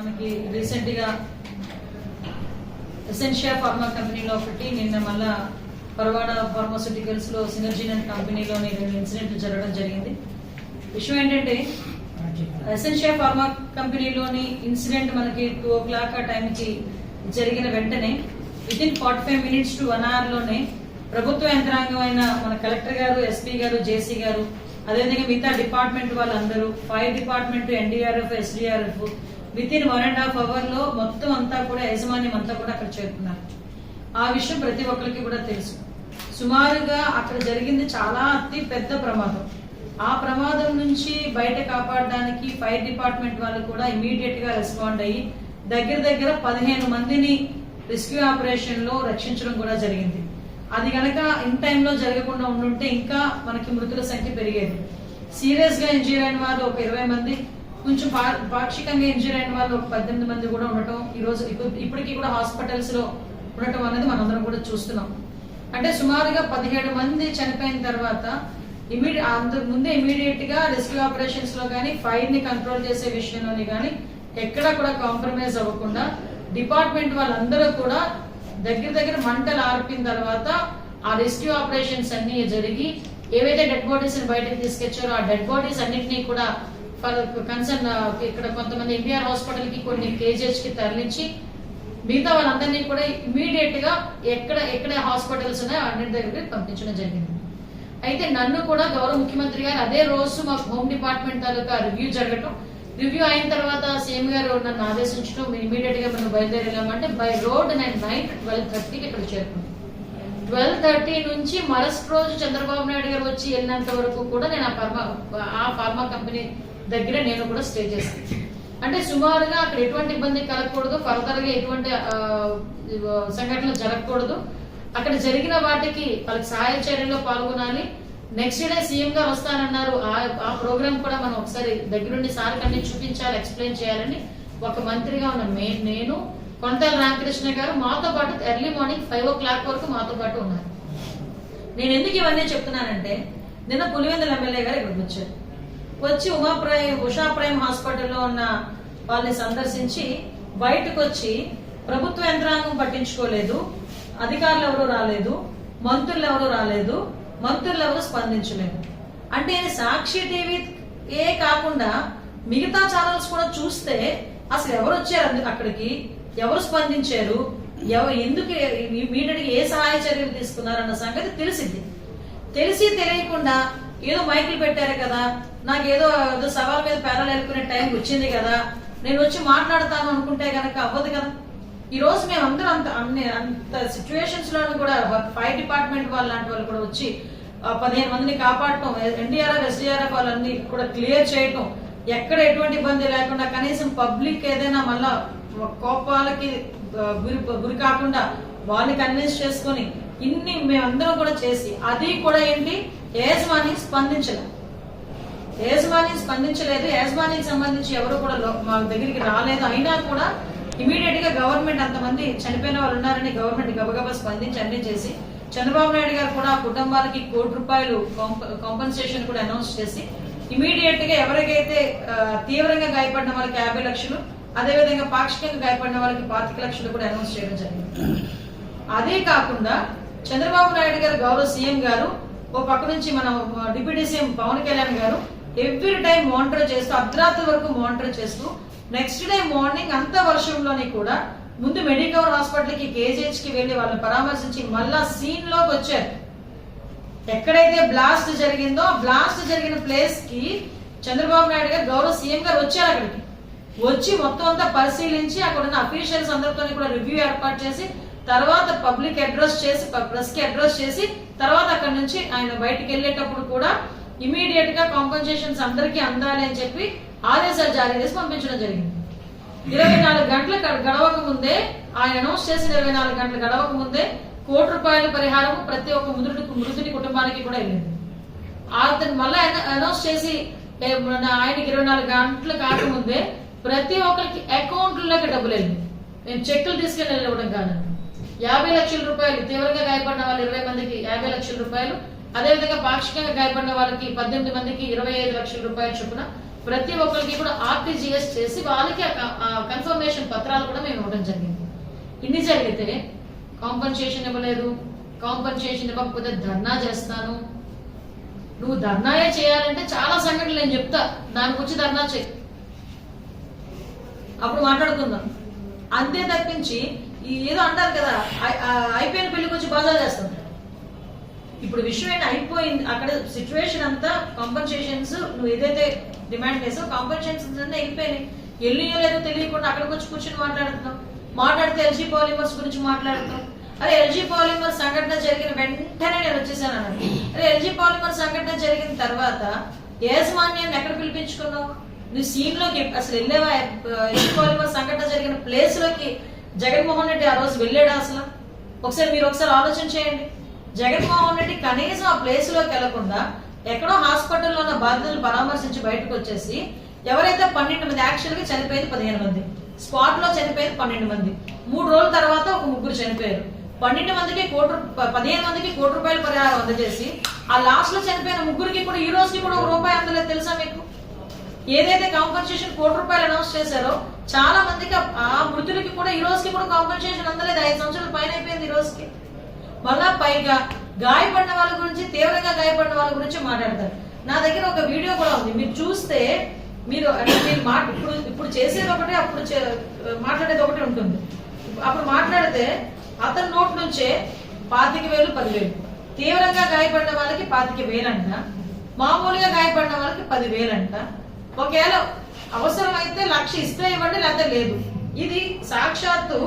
మనకి రీసెంట్గా Essentia pharma కంపెనీలో ఒకటి నిన్న మళ్ళా పర్వాడ ఫార్మాసిటికల్స్లో సినర్జిన్ అండ్ కంపెనీలోని రెండు ఇన్సిడెంట్లు జరగడం జరిగింది. విషయం ఏంటంటే ఎసెన్షియా ఫార్మా కంపెనీలోని ఇన్సిడెంట్ మనకి టూ ఓ క్లాక్ ఆ టైంకి జరిగిన వెంటనే within forty five minutes to one అవర్లోనే ప్రభుత్వ యంత్రాంగం అయిన మన కలెక్టర్ గారు ఎస్పీ గారు జేసీ గారు అదేవిధంగా మిగతా డిపార్ట్మెంట్ వాళ్ళందరూ fire department NDRF SDRF within one and half అవర్లో మొత్తం అంతా కూడా యాజమాన్యం అంతా కూడా అక్కడ చేరుకున్నారు. ఆ విషయం ప్రతి ఒక్కరికి కూడా తెలుసు. సుమారుగా అక్కడ జరిగింది చాలా అతి పెద్ద ప్రమాదం. ఆ ప్రమాదం నుంచి బయట కాపాడడానికి ఫైర్ డిపార్ట్మెంట్ వాళ్ళు కూడా ఇమీడియట్గా రెస్పాండ్ అయ్యి దగ్గర దగ్గర పదిహేను మందిని రెస్క్యూ ఆపరేషన్లో రక్షించడం కూడా జరిగింది. అది గనక ఇన్ టైంలో జరగకుండా ఉండుంటే ఇంకా మనకి మృతుల సంఖ్య పెరిగేది. సీరియస్గా ఇంజూర్ అయిన వాళ్ళు ఒక ఇరవై మంది. కొంచెం పా- పాక్షికంగా ఇంజూర్ అయిన వాళ్ళు ఒక పద్దెనిమిది మంది కూడా ఉండటం ఈ రోజు ఇప్పటికీ కూడా హాస్పిటల్స్లో ఉండటం అనేది మనందరం కూడా చూస్తున్నాం. అంటే సుమారుగా పదిహేడు మంది చనిపోయిన తర్వాత ఇమీడియట్ అంతకు ముందే ఇమీడియట్గా రెస్క్యూ ఆపరేషన్స్లో కానీ ఫైర్ని కంట్రోల్ చేసే విషయంలోని కానీ ఎక్కడా కూడా కాంప్రమైజ్ అవ్వకుండా డిపార్ట్మెంట్ వాళ్ళందరూ కూడా దగ్గర దగ్గర మంటలు ఆర్పిన తర్వాత ఆ రెస్క్యూ ఆపరేషన్స్ అన్ని జరిగి ఏవైతే డెడ్ బాడీస్ బయటకు తీసుకొచ్చారో ఆ డెడ్ బాడీస్ అన్నింటినీ కూడా కన్సర్న్ ఇక్కడ కొంతమంది ఎన్టీఆర్ హాస్పిటల్కి కొన్ని కేజెస్కి తరలించి మిగతా వాళ్ళందరినీ కూడా ఇమీడియట్గా ఎక్కడ ఎక్కడ హాస్పిటల్స్ ఉన్నాయో అన్నింటి దగ్గరికి పంపించడం జరిగింది. అయితే నన్ను కూడా గౌరవ ముఖ్యమంత్రి గారు అదే రోజు మాకు హోమ్ డిపార్ట్మెంట్ తాలూకా రివ్యూ జరగటం. రివ్యూ అయిన తర్వాత సీఎం గారు నన్ను ఆదేశించడం ఇమీడియట్గా మనం బయలుదేరేలామంటే బై రోడ్ నేను నైట్ ట్వెల్వ్ థర్టీకి ఇక్కడ చేరుకున్నాను ట్వెల్వ్ థర్టీ నుంచి మరస్ట్ రోజు చంద్రబాబు నాయుడు గారు వచ్చి వెళ్ళినంత వరకు కూడా నేను ఆ ఫార్మా ఆ ఫార్మా కంపెనీ దగ్గర నేను కూడా స్టే చేశాను అంటే సుమారుగా అక్కడ ఎటువంటి ఇబ్బంది కలగకూడదు ఫర్దర్గా ఎటువంటి సంఘటనలు జరగకూడదు. అక్కడ జరిగిన వాటికి వాళ్ళకి సహాయ చర్యలో పాల్గొనాలి. నెక్స్ట్ డే సీఎం గారు వస్తానన్నారు. ఆ- ఆ ప్రోగ్రామ్ కూడా మనం ఒకసారి దగ్గరుండి సార్ కన్నీ చూపించాలి ఎక్స్ప్లెయిన్ చేయాలని ఒక మంత్రిగా ఉన్న మే- నేను కొంతల రామకృష్ణ గారు మాతో పాటు early morning five o'clock వరకు మాతో పాటు ఉన్నారు. నేను ఎందుకు ఇవన్నీ చెప్తున్నానంటే నిన్న పులివెందుల ఎమ్మెల్యే గారు ఇక్కడికి వచ్చారు. వచ్చి ఉమా ప్రైమ్ ఉషా ప్రైమ్ హాస్పిటల్లో ఉన్న వాళ్ళని సందర్శించి బయటకు వచ్చి ప్రభుత్వ యంత్రాంగం పట్టించుకోలేదు అధికారులు ఎవరు రాలేదు మంత్రులు ఎవరు రాలేదు మంత్రులు ఎవరు స్పందించలేదు. అంటే సాక్షి టీవీ ఏ కాకుండా మిగతా ఛానల్స్ కూడా చూస్తే అసలు ఎవరు వచ్చారు అక్కడికి? ఎవరు స్పందించారు? ఎవరు ఎందుకు ఇమీడియట్ ఏ సహాయ చర్యలు తీసుకున్నారన్న సంగతి తెలిసింది. తెలిసి తెలియకుండా ఏదో మైకులు పెట్టారు కదా. నాకు ఏదో ఏదో సవాల్ మీద పేరాలు ఎలుకునే టైం వచ్చింది కదా. నేను వచ్చి మాట్లాడతాను అనుకుంటే కనుక అవ్వదు కదా. ఈ రోజు మేము అందరూ అంత అన్ని అంత సిచ్యువేషన్స్ లోను కూడా ఫైర్ డిపార్ట్మెంట్ వాళ్ళు లాంటి వాళ్ళు కూడా వచ్చి ఆ, పదిహేను మందిని కాపాడటం ఎన్డీఆర్ఎఫ్ ఎస్డీఆర్ఎఫ్ వాళ్ళని కూడా క్లియర్ చేయటం ఎక్కడ ఎటువంటి ఇబ్బంది లేకుండా కనీసం పబ్లిక్ ఏదైనా మళ్ళా కోపాలకి గురి గురి కాకుండా వాళ్ళని కన్విన్స్ చేసుకొని ఇన్ని మేమందరం కూడా చేసి అది కూడా ఏంటి? యజమాని స్పందించలేదు యజమాని స్పందించలేదు. యజమానికి సంబంధించి ఎవరు కూడా మా దగ్గరికి రాలేదు. అయినా కూడా ఇమీడియట్గా గవర్నమెంట్ అంతమంది చనిపోయిన వాళ్ళు ఉన్నారని గవర్నమెంట్ గబగబా స్పందించి అన్ని చేసి చంద్రబాబు నాయుడు గారు కూడా ఆ కుటుంబాలకి కోటి రూపాయలు కాంపన్సేషన్ కూడా అనౌన్స్ చేసి ఇమీడియట్గా ఎవరికైతే తీవ్రంగా గాయపడిన వాళ్ళకి యాభై లక్షలు అదేవిధంగా పాక్షికంగా గాయపడిన వాళ్ళకి పాతిక లక్షలు కూడా అనౌన్స్ చేయడం జరిగింది. అదే కాకుండా చంద్రబాబు నాయుడు గారు గౌరవ సీఎం గారు ఓ పక్క నుంచి మన డిప్యూటీ సీఎం పవన్ కళ్యాణ్ గారు ఎవ్రీ టైం మానిటర్ చేస్తూ అర్ధరాత్రి వరకు మానిటర్ చేస్తూ నెక్స్ట్ డే మార్నింగ్ అంత వర్షంలోని కూడా ముందు మెడికవర్ హాస్పిటల్కి కేజీహెచ్కి వెళ్ళి వాళ్ళని పరామర్శించి మళ్ళా సీన్లోకి వచ్చారు. ఎక్కడైతే బ్లాస్ట్ జరిగిందో బ్లాస్ట్ జరిగిన ప్లేస్కి చంద్రబాబు నాయుడు గారు గౌరవ సీఎం గారు వచ్చారు అక్కడికి. వచ్చి మొత్తం అంతా పరిశీలించి అక్కడ ఉన్న అఫీషియల్స్ అందరితో కూడా రివ్యూ ఏర్పాటు చేసి తర్వాత పబ్లిక్ అడ్రస్ చేసి ప్రెస్కి అడ్రస్ చేసి తర్వాత అక్కడ నుంచి ఆయన బయటికి వెళ్ళేటప్పుడు కూడా ఇమీడియట్గా కాంపెన్సేషన్స్ అందరికీ అందాలి అని చెప్పి ఆదేశాలు జారీ చేసి పంపించడం జరిగింది. ఇరవై నాలుగు గంటల గడవక ముందే ఆయన అనౌన్స్ చేసిన ఇరవై నాలుగు గంటల గడవక ముందే కోటి రూపాయల పరిహారం ప్రతి ఒక్క మృతుడి మృతుడి కుటుంబానికి కూడా వెళ్ళింది. అతను మళ్ళీ అనౌన్స్ చేసి ఆయనకి ఇరవై నాలుగు గంటలు కాకముందే ప్రతి ఒక్కరికి అకౌంట్లోకి డబ్బులు వెళ్ళింది. మేము చెక్కులు తీసుకెళ్ళి ఇవ్వడం కాదు. యాభై లక్షల రూపాయలు తీవ్రంగా గాయపడిన వాళ్ళు ఇరవై మందికి యాభై లక్షల రూపాయలు. అదేవిధంగా పాక్షికంగా గాయపడిన వాళ్ళకి పద్దెనిమిది మందికి ఇరవై ఐదు లక్షల రూపాయలు చొప్పున ప్రతి ఒక్కరికి కూడా ఆర్టీజీఎస్ చేసి వాళ్ళకి కన్ఫర్మేషన్ పత్రాలు కూడా మేము ఇవ్వడం జరిగింది. ఇన్ని జరిగితే కాంపన్సేషన్ ఇవ్వలేదు. కాంపన్సేషన్ ఇవ్వకపోతే ధర్నా చేస్తాను. నువ్వు ధర్నాయే చేయాలంటే చాలా సంఘటనలు నేను చెప్తా. దాని గురించి ధర్నా చేయి. అప్పుడు మాట్లాడుకుందాం. అంతే తప్పించి ఏదో అంటారు కదా అయిపోయిన పెళ్ళికి వచ్చి బాగా చేస్తుంటారు ఇప్పుడు విషయం ఏంటి? అయిపోయింది. అక్కడ సిచ్యువేషన్ అంతా కాంపన్సేషన్స్ నువ్వు ఏదైతే డిమాండ్ చేసావు కాంపన్సేషన్స్ అన్నీ అయిపోయినాయి. ఎల్లియో లేదో తెలియకుండా అక్కడికి వచ్చి కూర్చొని మాట్లాడుతున్నాం. మాట్లాడితే ఎల్జీ పాలిమర్స్ గురించి మాట్లాడుతున్నాం. అరే ఎల్జీ పాలిమర్ సంఘటన జరిగిన వెంటనే నేను వచ్చేసాను అన్నాడు. అరే ఎల్జీ పాలిమర్ సంఘటన జరిగిన తర్వాత యాజమాన్యాన్ని ఎక్కడ పిలిపించుకున్నావు? నువ్వు సీన్లోకి అసలు వెళ్ళేవా? ఎల్జీ పాలిమర్ సంఘటన జరిగిన ప్లేస్లోకి జగన్మోహన్ రెడ్డి ఆ రోజు వెళ్ళాడు అసలు? ఒకసారి మీరు ఒకసారి ఆలోచన చేయండి. జగన్మోహన్ రెడ్డి కనీసం ఆ ప్లేస్లోకి వెళ్ళకుండా ఎక్కడో హాస్పిటల్లో ఉన్న బాధితులు పరామర్శించి బయటకు వచ్చేసి ఎవరైతే పన్నెండు మంది యాక్చువల్గా చనిపోయింది పదిహేను మంది. స్పాట్లో చనిపోయింది పన్నెండు మంది. మూడు రోజుల తర్వాత ఒక ముగ్గురు చనిపోయారు. పన్నెండు మందికి కోటి పదిహేను మందికి కోటి రూపాయల పరిహారం అందజేసి ఆ లాస్ట్లో చనిపోయిన ముగ్గురికి కూడా ఈ రోజుకి కూడా ఒక రూపాయి అందలేదు తెలుసా మీకు? ఏదైతే కాంపన్సేషన్ కోటి రూపాయలు అనౌన్స్ చేశారో చాలా మందికి ఆ- మృతులకి కూడా ఈ రోజుకి కూడా కాంపన్సేషన్ అందలేదు. ఐదు సంవత్సరాల పైన అయిపోయింది ఈ రోజుకి. మళ్ళా పైగా గాయపడిన వాళ్ళ గురించి తీవ్రంగా గాయపడిన వాళ్ళ గురించి మాట్లాడతారు. నా దగ్గర ఒక వీడియో కూడా ఉంది. మీరు చూస్తే మీరు అంటే మీరు మాట ఇప్పుడు ఇప్పుడు చేసేది ఒకటే అప్పుడు చే- మాట్లాడేది ఒకటి ఉంటుంది. అప్పుడు మాట్లాడితే అతని నోట్ నుంచే పాతిక వేలు పదివేలు. తీవ్రంగా గాయపడిన వాళ్ళకి పాతిక వేలంట. మామూలుగా గాయపడిన వాళ్ళకి పదివేలంట. ఒకవేళ అవసరమైతే లక్ష ఇస్తే ఇవ్వండి లేకపోతే లేదు. ఇది సాక్షాత్తు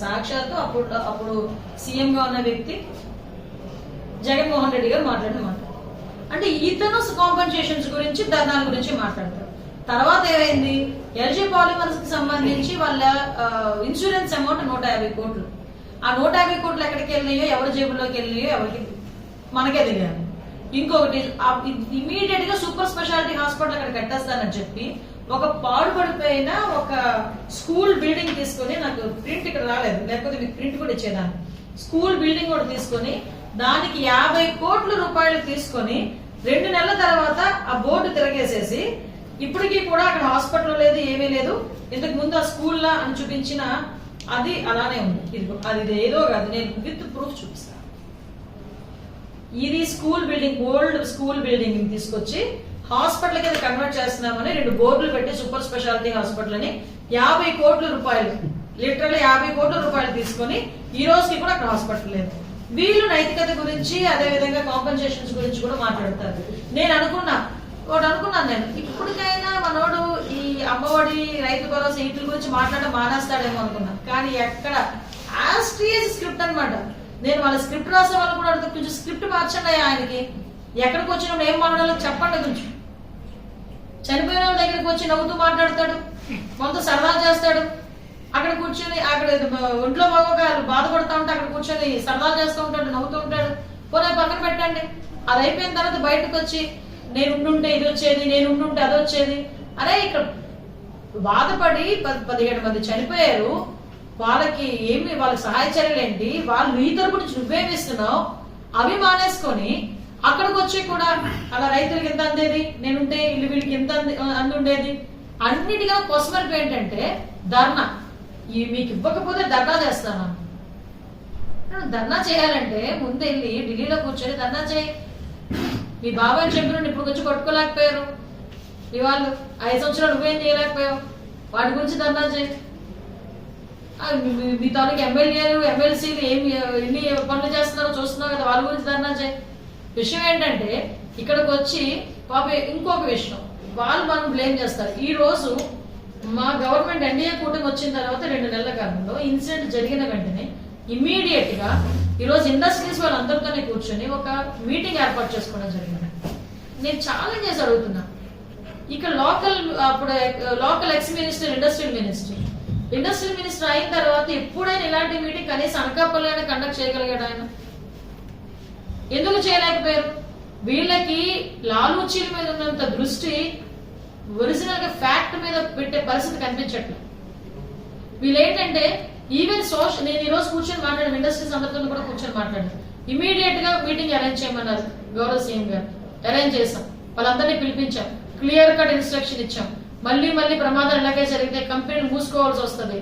సాక్షాత్తు అప్పుడు అప్పుడు సీఎంగా ఉన్న వ్యక్తి జగన్మోహన్ రెడ్డి గారు మాట్లాడినమాట అంటే ఇతను కాంపన్సేషన్స్ గురించి ధర్నాల గురించి మాట్లాడతారు. తర్వాత ఏమైంది? ఎల్జీ పాలిమర్స్కి సంబంధించి వాళ్ళ ఇన్సూరెన్స్ అమౌంట్ నూట యాభై కోట్లు. ఆ నూట యాభై కోట్లు ఎక్కడికి వెళ్ళినాయో ఎవరి జేబులోకి వెళ్ళినాయో ఎవరికి మనకే తెలియాలి ఇంకొకటి ఇమీడియట్గా సూపర్ స్పెషాలిటీ హాస్పిటల్ అక్కడ కట్టేస్తానని చెప్పి ఒక పాడుపడిపోయిన ఒక స్కూల్ బిల్డింగ్ తీసుకొని నాకు ప్రింట్ ఇక్కడ రాలేదు. లేకపోతే మీకు ప్రింట్ కూడా ఇచ్చేదాన్ని స్కూల్ బిల్డింగ్ కూడా తీసుకొని దానికి యాభై కోట్ల రూపాయలు తీసుకొని రెండు నెలల తర్వాత ఆ బోర్డు తిరగేసేసి ఇప్పటికీ కూడా అక్కడ హాస్పిటల్ లేదు ఏమీ లేదు. ఇంతకు ముందు ఆ స్కూల్లా అని చూపించిన అది అలానే ఉంది. ఇది అది ఇది ఏదో కాదు. నేను విత్ ప్రూఫ్ చూపిస్తాను. ఇది school building old school building తీసుకొచ్చి హాస్పిటల్ కింద కన్వర్ట్ చేస్తున్నామని రెండు బోర్డులు పెట్టి సూపర్ స్పెషాలిటీ హాస్పిటల్ అని యాభై కోట్ల రూపాయలు లిటరల్ యాభై కోట్ల రూపాయలు తీసుకొని ఈ రోజుకి కూడా అక్కడ హాస్పిటల్ లేదు. వీళ్ళు నైతికత గురించి అదే విధంగా కాంపెన్సేషన్స్ గురించి కూడా మాట్లాడతారు. నేను అనుకున్నా ఒకటి అనుకున్నాను నేను ఇప్పటికైనా మనోడు ఈ అమ్మఒడి రైతు భరోసా వీటి గురించి మాట్లాడడం మానేస్తాడేమో అనుకున్నా. కానీ ఎక్కడ? యాస్ట్రీజ్ స్క్రిప్ట్ అనమాట నేను వాళ్ళ స్క్రిప్ట్ రాసే వాళ్ళు కూడా కొంచెం స్క్రిప్ట్ మార్చండి ఆయనకి. ఎక్కడికి వచ్చినప్పుడు ఏం మాట్లాడాలో చెప్పండి కొంచెం. దగ్గరికి వచ్చి నవ్వుతూ మాట్లాడతాడు. కొంత సరదా చేస్తాడు. అక్కడ కూర్చొని అక్కడ ఒంట్లో బాగోక బాధపడుతూ ఉంటే అక్కడ కూర్చొని సరదా చేస్తూ ఉంటాడు నవ్వుతూ ఉంటాడు. పోనీ పక్కన పెట్టండి. అది అయిపోయిన తర్వాత బయటకు వచ్చి నేను ఉండుంటే ఇది వచ్చేది నేను ఉండుంటే అది వచ్చేది. అరే ఇక్కడ బాధపడి పది పదిహేడు మంది చనిపోయారు. వాళ్ళకి ఏమి వాళ్ళకి సహాయ చర్యలు ఏంటి వాళ్ళు నీ తరపు నుంచి నువ్వేమిస్తున్నావు అవి మానేసుకొని అక్కడికి వచ్చి కూడా అలా రైతులకు ఎంత అందేది? నేనుంటే ఇల్లు వీళ్ళకి ఎంత అంది అందుండేది? అన్నిటిగా కొసమరిపి ఏంటంటే ధర్నా ఇవి మీకు ఇవ్వకపోతే ధర్నా చేస్తాను ధర్నా చేయాలంటే ముందు వెళ్ళి ఢిల్లీలో కూర్చొని ధర్నా చేయి. మీ బాబాయ్ చెప్పిన ఇప్పుడు వచ్చి కొట్టుకోలేకపోయారు. మీ వాళ్ళు ఐదు సంవత్సరాలు ఉపయోగం చేయలేకపోయావు? వాటి గురించి ధర్నా చేయి. మీ- మీ తాలూకు ఎమ్మెల్యేలు ఎమ్మెల్సీలు ఏమి ఎన్ని పనులు చేస్తున్నారో చూస్తున్నావు కదా వాళ్ళ గురించి ధర్నా చేయి. విషయం ఏంటంటే ఇక్కడికి వచ్చి పాప ఇంకొక విషయం. వాళ్ళు మనం బ్లేమ్ చేస్తారు. ఈ రోజు మా గవర్నమెంట్ ఎన్డీఏ కూటమి వచ్చిన తర్వాత రెండు నెలల కాలంలో ఇన్సిడెంట్ జరిగిన వెంటనే ఇమీడియట్గా ఈ రోజు ఇండస్ట్రీస్ వాళ్ళందరితోనే కూర్చొని ఒక మీటింగ్ ఏర్పాటు చేసుకోవడం జరిగింది. నేను ఛాలెంజ్ చేసి అడుగుతున్నా. ఇక్కడ లోకల్ అప్పుడు local ex minister industrial minister. Industrial minister అయిన తర్వాత ఎప్పుడైనా ఇలాంటి మీటింగ్ కనీసం అనకాపల్లి కండక్ట్ చేయగలిగాడు ఆయన? ఎందుకు చేయలేకపోయారు? వీళ్ళకి లాలూచీల మీద ఉన్నంత దృష్టి ఒరిజినల్గా ఫ్యాక్ట్ మీద పెట్టే పరిస్థితి కనిపించట్లేదు. వీళ్ళు ఏంటంటే ఈవెన్ సోషల్ నేను ఈ రోజు కూర్చొని మాట్లాడాను ఇండస్ట్రీస్ అందరితో కూడా కూర్చొని మాట్లాడాను. ఇమీడియట్గా మీటింగ్ అరేంజ్ చేయమన్నారు గౌరవ సీఎం గారు. అరేంజ్ చేశాం. వాళ్ళందరినీ పిలిపించాం. క్లియర్ కట్ ఇన్స్ట్రక్షన్ ఇచ్చాం. మళ్ళీ మళ్ళీ ప్రమాదం ఇలాగే జరిగితే కంపెనీలు మూసుకోవాల్సి వస్తుంది.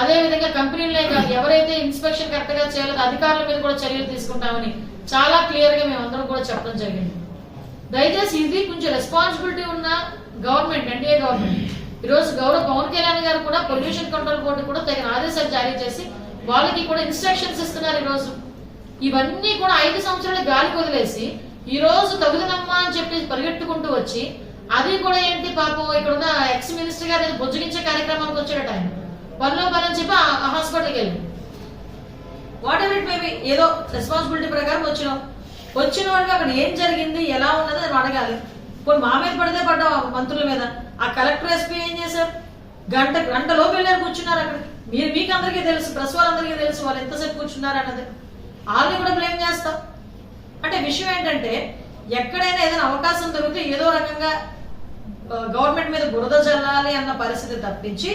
అదే విధంగా కంపెనీలే కాదు ఎవరైతే ఇన్స్పెక్షన్ కరెక్ట్గా చేయలేదో అధికారుల మీద కూడా చర్యలు తీసుకుంటామని చాలా క్లియర్గా మేము అందరం కూడా చెప్పడం జరిగింది. దయచేసి ఇది కొంచెం రెస్పాన్సిబిలిటీ ఉన్న గవర్నమెంట్ ఎన్డీఏ గవర్నమెంట్ ఈ రోజు గౌరవ పవన్ కళ్యాణ్ గారు కూడా పొల్యూషన్ కంట్రోల్ బోర్డు కూడా తగిన ఆదేశాలు జారీ చేసి వాళ్ళకి కూడా ఇన్స్ట్రక్షన్స్ ఇస్తున్నారు ఈ రోజు. ఇవన్నీ కూడా ఐదు సంవత్సరాలు గాలికి వదిలేసి ఈ రోజు తగుదనమ్మా అని చెప్పి పరిగెట్టుకుంటూ వచ్చి అది కూడా ఏంటి పాపం ఇక్కడ ఉన్న ఎక్స్ మినిస్టర్ గారు బుజ్జగించే కార్యక్రమానికి వచ్చాడట ఆయన. పనిలో పని అని చెప్పి ఆ హాస్పిటల్కి వెళ్ళి వాట్ ఎవర్ ఇట్ మేబీ ఏదో రెస్పాన్సిబిలిటీ ప్రకారం వచ్చినాం. వచ్చిన వాడికి అక్కడ ఏం జరిగింది ఎలా ఉన్నది అని అడగాలి. ఇప్పుడు మా మీద పడితే పడ్డావు మంత్రుల మీద? ఆ కలెక్టర్ ఎస్పీ ఏం చేశారు? గంట గంట లోపు వెళ్ళారు కూర్చున్నారు అక్కడ. మీరు మీకు అందరికీ తెలుసు ప్రెస్ వాళ్ళందరికీ తెలుసు వాళ్ళు ఎంతసేపు కూర్చున్నారు అన్నది. వాళ్ళని కూడా బ్లేమ్ చేస్తాం. అంటే విషయం ఏంటంటే ఎక్కడైనా ఏదైనా అవకాశం దొరికితే ఏదో రకంగా గవర్నమెంట్ మీద బురద చల్లాలి అన్న పరిస్థితి తప్పించి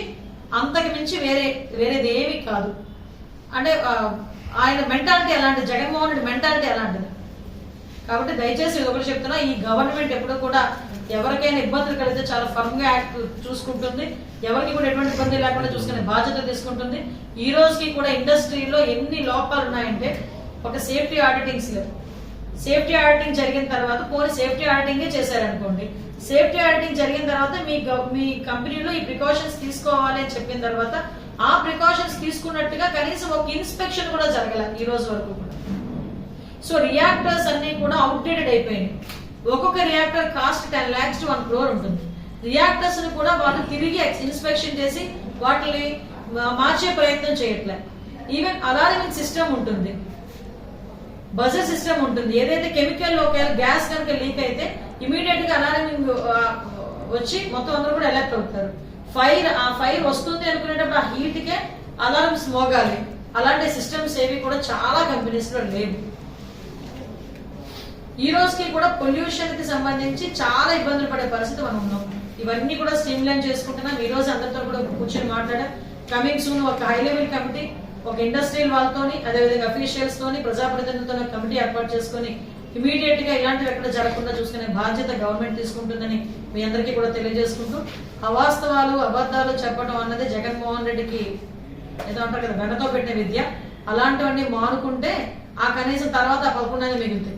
అంతకు మించి వేరే వేరేది ఏమీ కాదు. అంటే ఆయన మెంటాలిటీ ఎలాంటి జగన్మోహన్ రెడ్డి మెంటాలిటీ ఎలాంటిది కాబట్టి దయచేసి ఒకటి చెప్తున్నా ఈ గవర్నమెంట్ ఎప్పుడు కూడా ఎవరికైనా ఇబ్బందులు కలిగితే చాలా ఫర్మ్గా యాక్ట్ చూసుకుంటుంది. ఎవరికి కూడా ఎటువంటి ఇబ్బంది లేకుండా చూసుకునే బాధ్యత తీసుకుంటుంది. ఈ రోజుకి కూడా ఇండస్ట్రీలో ఎన్ని లోపాలు ఉన్నాయంటే ఒక సేఫ్టీ ఆడిటింగ్స్ లేవు సేఫ్టీ ఆడిటింగ్ జరిగిన తర్వాత పోనీ సేఫ్టీ ఆడిటింగే చేశారనుకోండి. సేఫ్టీ ఆడిటింగ్ జరిగిన తర్వాత మీ మీ కంపెనీలో ఈ ప్రికాషన్స్ తీసుకోవాలి అని చెప్పిన తర్వాత ఆ ప్రికాషన్స్ తీసుకున్నట్టుగా కనీసం ఒక ఇన్స్పెక్షన్ కూడా జరగల ఈ రోజు వరకు కూడా. సో రియాక్టర్స్ అన్ని కూడా అవుట్డేటెడ్ అయిపోయినాయి. ఒక్కొక్క reactor cost ten lakhs to one crore ఉంటుంది. రియాక్టర్స్ని కూడా వాళ్ళు తిరిగి ఇన్స్పెక్షన్ చేసి వాటిని మార్చే ప్రయత్నం చేయట్లే. ఈవెన్ అలారమింగ్ సిస్టమ్ ఉంటుంది. బజర్ సిస్టమ్ ఉంటుంది. ఏదైతే కెమికల్ ఒకవేళ గ్యాస్ కనుక లీక్ అయితే ఇమీడియట్గా అలారమింగ్ వచ్చి మొత్తం అందరూ కూడా ఎలర్ట్ అవుతారు. ఫైర్ ఆ ఫైర్ వస్తుంది అనుకునేటప్పుడు ఆ హీట్ కే అలారమ్స్ మోగాలి. అలాంటి సిస్టమ్స్ ఏవి కూడా చాలా కంపెనీస్లో లేవు. ఈ రోజుకి కూడా పొల్యూషన్కి సంబంధించి చాలా ఇబ్బందులు పడే పరిస్థితి మనం ఉన్నాం. ఇవన్నీ కూడా స్ట్రీమ్ లైన్ చేసుకుంటున్నాం. ఈ రోజు అందరితో కూడా కూర్చొని మాట్లాడాం. కమింగ్ సూన్ ఒక హై లెవెల్ కమిటీ ఒక ఇండస్ట్రియల్ వాళ్ళతోని అదేవిధంగా అఫీషియల్స్ తోని ప్రజాప్రతినిధులతో కమిటీ ఏర్పాటు చేసుకొని ఇమీడియట్గా ఇలాంటివి ఎక్కడ జరగకుండా చూసుకునే బాధ్యత గవర్నమెంట్ తీసుకుంటుందని మీ అందరికీ కూడా తెలియజేసుకుంటూ అవాస్తవాలు అబద్ధాలు చెప్పడం అన్నది జగన్మోహన్ రెడ్డికి ఏదో అంటారు కదా వెనతో పెట్టిన విద్య. అలాంటివన్నీ మానుకుంటే ఆ కనీసం తర్వాత ఆ మిగులుతాయి